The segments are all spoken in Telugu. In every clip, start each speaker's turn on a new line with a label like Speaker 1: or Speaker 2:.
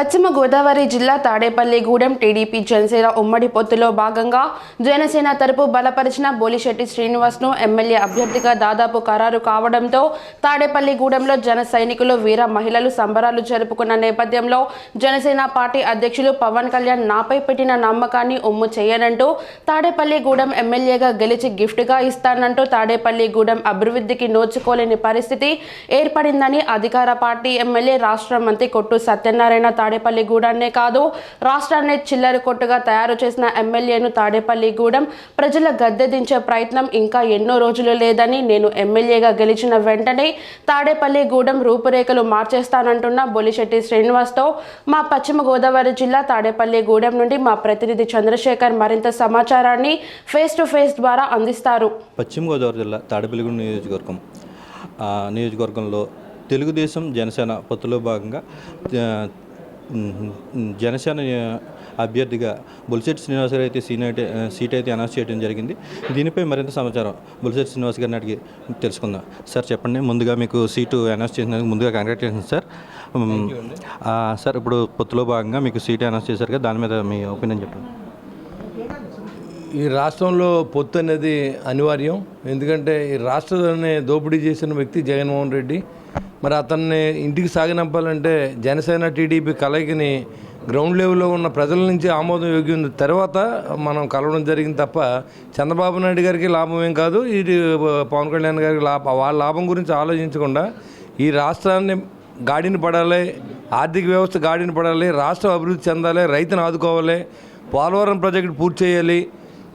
Speaker 1: పశ్చిమ గోదావరి జిల్లా తాడేపల్లిగూడెం టీడీపీ జనసేన ఉమ్మడి పొత్తులో భాగంగా జనసేన తరపు బలపరిచిన బోలిశెట్టి శ్రీనివాస్ను ఎమ్మెల్యే అభ్యర్థిగా దాదాపు ఖరారు కావడంతో తాడేపల్లిగూడెంలో జన సైనికులు వీర మహిళలు సంబరాలు జరుపుకున్న నేపథ్యంలో జనసేన పార్టీ అధ్యక్షులు పవన్ కళ్యాణ్ నాపై పెట్టిన నమ్మకాన్ని ఉమ్ము చేయనంటూ తాడేపల్లిగూడెం ఎమ్మెల్యేగా గెలిచి గిఫ్ట్గా ఇస్తానంటూ తాడేపల్లిగూడెం అభివృద్ధికి నోచుకోలేని పరిస్థితి ఏర్పడిందని అధికార పార్టీ ఎమ్మెల్యే రాష్ట్ర మంత్రి కొట్టు సత్యనారాయణ తాడేపల్లి గూడాన్నే కాదు రాష్ట్రాన్ని చిల్లర కొట్టుగా తయారు చేసిన ఎమ్మెల్యేను తాడేపల్లిగూడెం ప్రజల గద్దె దించే ప్రయత్నం ఇంకా ఎన్నో రోజులు లేదని నేను ఎమ్మెల్యేగా గెలిచిన వెంటనే తాడేపల్లిగూడెం రూపురేఖలు మార్చేస్తానంటున్న బొలిశెట్టి శ్రీనివాస్తో మా పశ్చిమ గోదావరి జిల్లా తాడేపల్లిగూడెం నుండి మా ప్రతినిధి చంద్రశేఖర్ మరింత సమాచారాన్ని ఫేస్ టు ఫేస్ ద్వారా అందిస్తారు.
Speaker 2: పశ్చిమ గోదావరి జిల్లా తాడేపల్లిగూడెం నియోజకవర్గం నియోజకవర్గంలో తెలుగుదేశం జనసేన పొత్తులో భాగంగా జనసేన అభ్యర్థిగా బొలిశెట్టి శ్రీనివాస్ గారు అయితే సీన్ అయితే సీట్ అయితే అనౌన్స్ చేయడం జరిగింది. దీనిపై మరింత సమాచారం బొలిశెట్టి శ్రీనివాస్ గారిని అడిగి తెలుసుకుందాం. సార్ చెప్పండి. ముందుగా మీకు సీటు అనౌన్స్ చేసినందుకు ముందుగా కంగ్రాచులేషన్ సార్. సార్ ఇప్పుడు పొత్తులో భాగంగా మీకు సీట్ అనౌన్స్ చేశారు కదా దాని మీద మీ ఒపీనియన్ చెప్పండి.
Speaker 3: ఈ రాష్ట్రంలో పొత్తు అనేది అనివార్యం. ఎందుకంటే ఈ రాష్ట్రాన్ని దోపిడీ చేసిన వ్యక్తి జగన్మోహన్ రెడ్డి. మరి అతన్ని ఇంటికి సాగనంపాలంటే జనసేన టీడీపీ కలయికని గ్రౌండ్ లెవెల్లో ఉన్న ప్రజల నుంచి ఆమోదం యోగ్యం తర్వాత మనం కలవడం జరిగింది తప్ప చంద్రబాబు నాయుడు గారికి లాభం ఏం కాదు. ఇది పవన్ కళ్యాణ్ గారికి లాభం వాళ్ళ లాభం గురించి ఆలోచించకుండా ఈ రాష్ట్రాన్ని గాడిని పడాలి ఆర్థిక వ్యవస్థ గాడిని పడాలి రాష్ట్రం అభివృద్ధి చెందాలి రైతును ఆదుకోవాలి పోలవరం ప్రాజెక్టు పూర్తి చేయాలి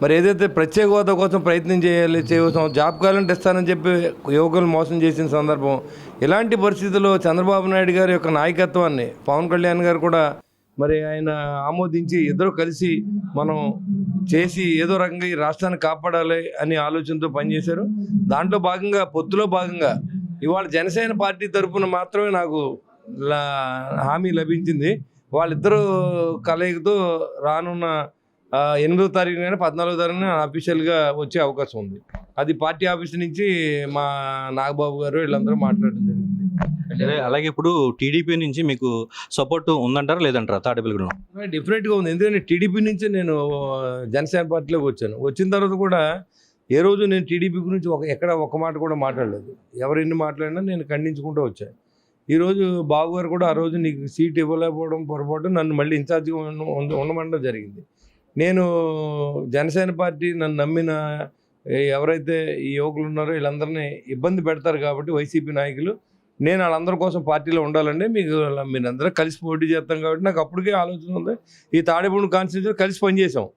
Speaker 3: మరి ఏదైతే ప్రత్యేక హోదా కోసం ప్రయత్నం చేయాలి చేయవసం జాబ్ క్యాలెండర్ ఇస్తానని చెప్పి యువకులు మోసం చేసిన సందర్భం ఇలాంటి పరిస్థితుల్లో చంద్రబాబు నాయుడు గారి యొక్క నాయకత్వాన్ని పవన్ కళ్యాణ్ గారు కూడా మరి ఆయన ఆమోదించి ఇద్దరు కలిసి మనం చేసి ఏదో రకంగా ఈ రాష్ట్రాన్ని కాపాడాలి అనే ఆలోచనతో పనిచేశారు. దాంట్లో భాగంగా పొత్తులో భాగంగా ఇవాళ జనసేన పార్టీ తరఫున మాత్రమే నాకు లా- హామీ లభించింది. వాళ్ళిద్దరూ కలయికతో రానున్న ఎనిమిదో తారీఖు కానీ పద్నాలుగో తారీఖున అఫీషియల్గా వచ్చే అవకాశం ఉంది. అది పార్టీ ఆఫీస్ నుంచి మా నాగబాబు గారు వీళ్ళందరూ మాట్లాడడం జరిగింది.
Speaker 2: అలాగే ఇప్పుడు టీడీపీ నుంచి మీకు సపోర్ట్ ఉందంటారా లేదంటారా తాడేపల్లిగూడెం
Speaker 3: డిఫరెంట్గా ఉంది. ఎందుకంటే టీడీపీ నుంచి నేను జనసేన పార్టీలోకి వచ్చాను. వచ్చిన తర్వాత కూడా ఏ రోజు నేను టీడీపీ గురించి ఒక ఎక్కడ ఒక మాట కూడా మాట్లాడలేదు. ఎవరు ఎన్ని మాట్లాడినా నేను ఖండించుకుంటూ వచ్చాను ఈరోజు బాబు గారు కూడా ఆ రోజు నీకు సీట్ ఇవ్వలేకపోవడం పొరపాటు నన్ను మళ్ళీ ఇన్ఛార్జిగా ఉన్న- ఉండ- ఉండమండం జరిగింది. నేను జనసేన పార్టీ నన్ను నమ్మిన ఎవరైతే ఈ యువకులు ఉన్నారో వీళ్ళందరినీ ఇబ్బంది పెడతారు కాబట్టి వైసీపీ నాయకులు నేను వాళ్ళందరి కోసం పార్టీలో ఉండాలండి మీకు మీరందరూ కలిసి పోటీ చేస్తాం కాబట్టి నాకు అప్పటికే ఆలోచన ఉంది. ఈ తాడేపూడి కాన్స్టిట్యూషన్ కలిసి పనిచేసాం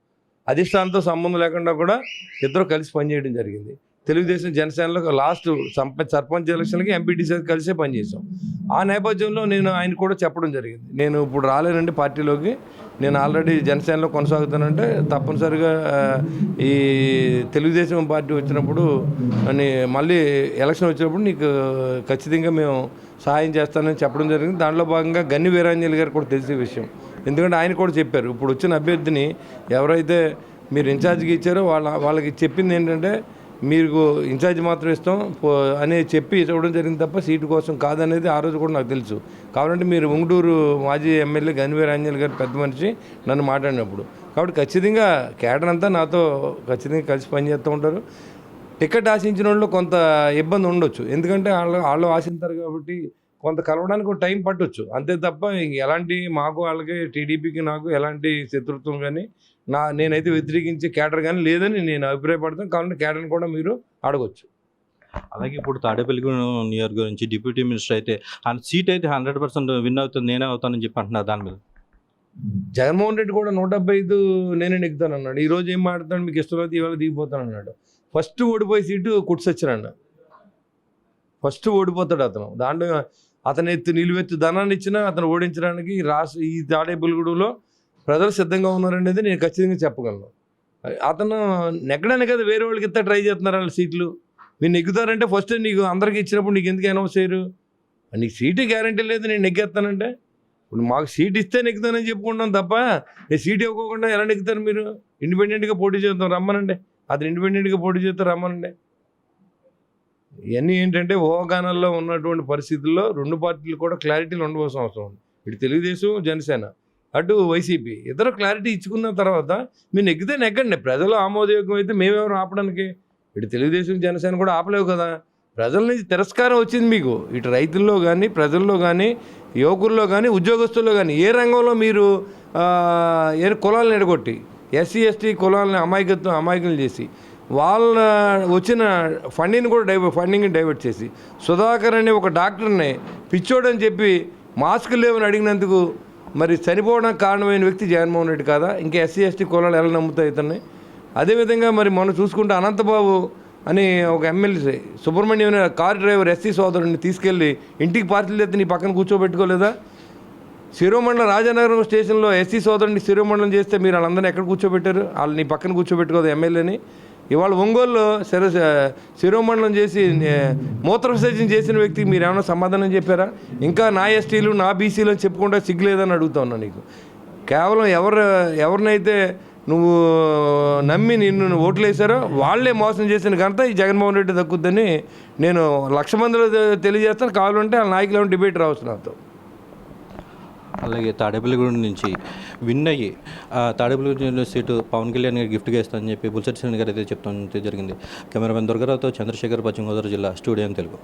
Speaker 3: అధిష్టానంతో సంబంధం లేకుండా కూడా ఇద్దరు కలిసి పనిచేయడం జరిగింది. తెలుగుదేశం జనసేనలో లాస్ట్ సంప సర్పంచ్ ఎలక్షన్లకి ఎంపీటీసీ కలిసే పనిచేసాం ఆ నేపథ్యంలో నేను ఆయన కూడా చెప్పడం జరిగింది. నేను ఇప్పుడు రాలేనండి పార్టీలోకి. నేను ఆల్రెడీ జనసేనలో కొనసాగుతానంటే తప్పనిసరిగా ఈ తెలుగుదేశం పార్టీ వచ్చినప్పుడు అని మళ్ళీ ఎలక్షన్ వచ్చినప్పుడు నీకు ఖచ్చితంగా మేము సహాయం చేస్తానని చెప్పడం జరిగింది. దాంట్లో భాగంగా గన్ని వీరాంజలి గారు కూడా తెలిసే విషయం. ఎందుకంటే ఆయన కూడా చెప్పారు ఇప్పుడు వచ్చిన అభ్యర్థిని ఎవరైతే మీరు ఇన్ఛార్జ్కి ఇచ్చారో వాళ్ళ వాళ్ళకి చెప్పింది ఏంటంటే మీకు ఇన్ఛార్జ్ మాత్రం ఇస్తాం. పో- చెప్పి ఇవ్వడం జరిగింది తప్ప సీటు కోసం కాదనేది ఆ రోజు కూడా నాకు తెలుసు. కాబట్టి మీరు ఉంగుడూరు మాజీ ఎమ్మెల్యే గనివీర్ ఆంజల్ గారు పెద్ద మనిషి నన్ను మాట్లాడినప్పుడు. కాబట్టి ఖచ్చితంగా కేడర్ అంతా నాతో ఖచ్చితంగా కలిసి పనిచేస్తూ ఉంటారు. టికెట్ ఆశించిన వాళ్ళు కొంత ఇబ్బంది ఉండొచ్చు. ఎందుకంటే వాళ్ళు వాళ్ళు ఆశించారు కాబట్టి కొంత కలవడానికి ఒక టైం పట్టొచ్చు. అంతే తప్ప ఎలాంటి మాకు వాళ్ళకి టీడీపీకి నాకు ఎలాంటి శత్రుత్వం కానీ నా నేనైతే వ్యతిరేకించే కేటర్ కానీ లేదని నేను అభిప్రాయపడతాను. కాబట్టి కేటర్ని కూడా మీరు అడగొచ్చు.
Speaker 2: అలాగే ఇప్పుడు తాడేపల్లిగూడెం నియోజకవర్గం నుంచి డిప్యూటీ మినిస్టర్ అయితే ఆ సీట్ అయితే హండ్రెడ్ పర్సెంట్ విన్ అవుతుంది నేనే అవుతానని చెప్పి అంటున్నారు దాని మీద.
Speaker 3: జగన్మోహన్ రెడ్డి కూడా నూట డెబ్బై ఐదు నేనే నెగ్గుతాను అన్నాడు ఈ రోజు ఏం మాట్లాడతాడు మీకు ఇష్టం అయితే ఇవాళ దిగిపోతాను అన్నాడు ఫస్ట్ ఓడిపోయే సీటు కుట్సొచ్చానండి ఫస్ట్ ఓడిపోతాడు అతను. దాంట్లో అతను ఎత్తు నిలువెత్తు ధనాన్ని ఇచ్చినా అతను ఓడించడానికి ఈ రాష్ట్ర ఈ తాడేపల్లిగూడెంలో ప్రజలు సిద్ధంగా ఉన్నారనేది నేను ఖచ్చితంగా చెప్పగలను. అతను నెగ్గడానే కదా వేరే వాళ్ళకి ఇంత ట్రై చేస్తున్నారు వాళ్ళ సీట్లు? మీరు నెగ్గుతారంటే ఫస్ట్ నీకు అందరికీ ఇచ్చినప్పుడు నీకు ఎందుకు అనౌన్స్ చేయరు? నీకు సీటు గ్యారంటీ లేదు నేను నెగ్గేస్తానంటే? ఇప్పుడు మాకు సీట్ ఇస్తే నెగ్గుతానని చెప్పుకుంటాం తప్ప నేను సీట్ ఇవ్వకుండా ఎలా నెగ్గుతారు మీరు? ఇండిపెండెంట్గా పోటీ చేద్దాం రమ్మనండి. అతను ఇండిపెండెంట్గా పోటీ చేస్తే రమ్మనండి. ఇవన్నీ ఏంటంటే ఊహాగానాల్లో ఉన్నటువంటి పరిస్థితుల్లో రెండు పార్టీలు కూడా క్లారిటీలు ఉండవలసిన అవసరం ఉంది. ఇటు తెలుగుదేశం జనసేన. అటు వైసీపీ. ఇద్దరు క్లారిటీ ఇచ్చుకున్న తర్వాత మీరు నెగ్గితే నెగ్గండి. ప్రజలు ఆమోదయోగ్యం అయితే మేమెవరు ఆపడానికి? ఇటు తెలుగుదేశం జనసేన కూడా ఆపలేవు కదా. ప్రజల నుంచి తిరస్కారం వచ్చింది మీకు. ఇటు రైతుల్లో కానీ ప్రజల్లో కానీ యువకుల్లో కానీ ఉద్యోగస్తుల్లో కానీ ఏ రంగంలో మీరు ఏ కులాలను ఎడగొట్టి? ఎస్సీ ఎస్టీ కులాలను అమాయకత్వం అమాయకులు చేసి. వాళ్ళ వచ్చిన ఫండింగ్ కూడా డైవర్ట్ ఫండింగ్ డైవర్ట్ చేసి సుధాకర్ అనే ఒక డాక్టర్ని పిచ్చోడని చెప్పి మాస్క్ లేవని అడిగినందుకు మరి చనిపోవడానికి కారణమైన వ్యక్తి జగన్మోహన్ రెడ్డి కాదా? ఇంకా ఎస్సీ ఎస్టీ కులాలు ఎలా నమ్ముతాయి ఇతన్ని? అదేవిధంగా మరి మనం చూసుకుంటే అనంతబాబు అని ఒక ఎమ్మెల్యే సుబ్రహ్మణ్యం అనే కార్ డ్రైవర్ ఎస్సీ సోదరుడిని తీసుకెళ్ళి ఇంటికి పార్టీలు ఎత్తి నీ పక్కన కూర్చోబెట్టుకోలేదా? శిరోమండలం రాజానగరం స్టేషన్లో ఎస్సీ సోదరుడిని శిరోమండలం చేస్తే మీరు వాళ్ళందరినీ ఎక్కడ కూర్చోబెట్టారు? వాళ్ళు నీ పక్కన కూర్చోబెట్టుకోదు ఎమ్మెల్యేని. ఇవాళ ఒంగోలులో శిర శిరోమండలం చేసి మూత్ర విసర్జన చేసిన వ్యక్తికి మీరు ఏమైనా సమాధానం చెప్పారా? ఇంకా నా ఎస్టీలు నా బీసీలు అని చెప్పుకుంటే సిగ్గులేదని అడుగుతా ఉన్నా నీకు. కేవలం ఎవరు ఎవరినైతే నువ్వు నమ్మి నిన్ను ఓట్లు వేశారో వాళ్ళే మోసం చేసిన ఘనత ఈ జగన్మోహన్ రెడ్డి దక్కుద్దని నేను లక్ష మందిలో తెలియజేస్తాను. కావాలంటే వాళ్ళ నాయకులు డిబేట్ రావచ్చు నాతో.
Speaker 2: అలాగే తాడేపల్లిగూడెం నుంచి విన్ అయ్యి ఆ తాడేపల్లిగూడెం సీటు పవన్ కళ్యాణ్ గారికి గిఫ్ట్గా ఇస్తానని చెప్పి బుల్సెట్ శ్రేణి గారు అయితే చెప్తాం జరిగింది. కెమెరామెన్ దుర్గారావుతో చంద్రశేఖర్ పశ్చిమ గోదావరి జిల్లా స్టూడియో తెలుగు.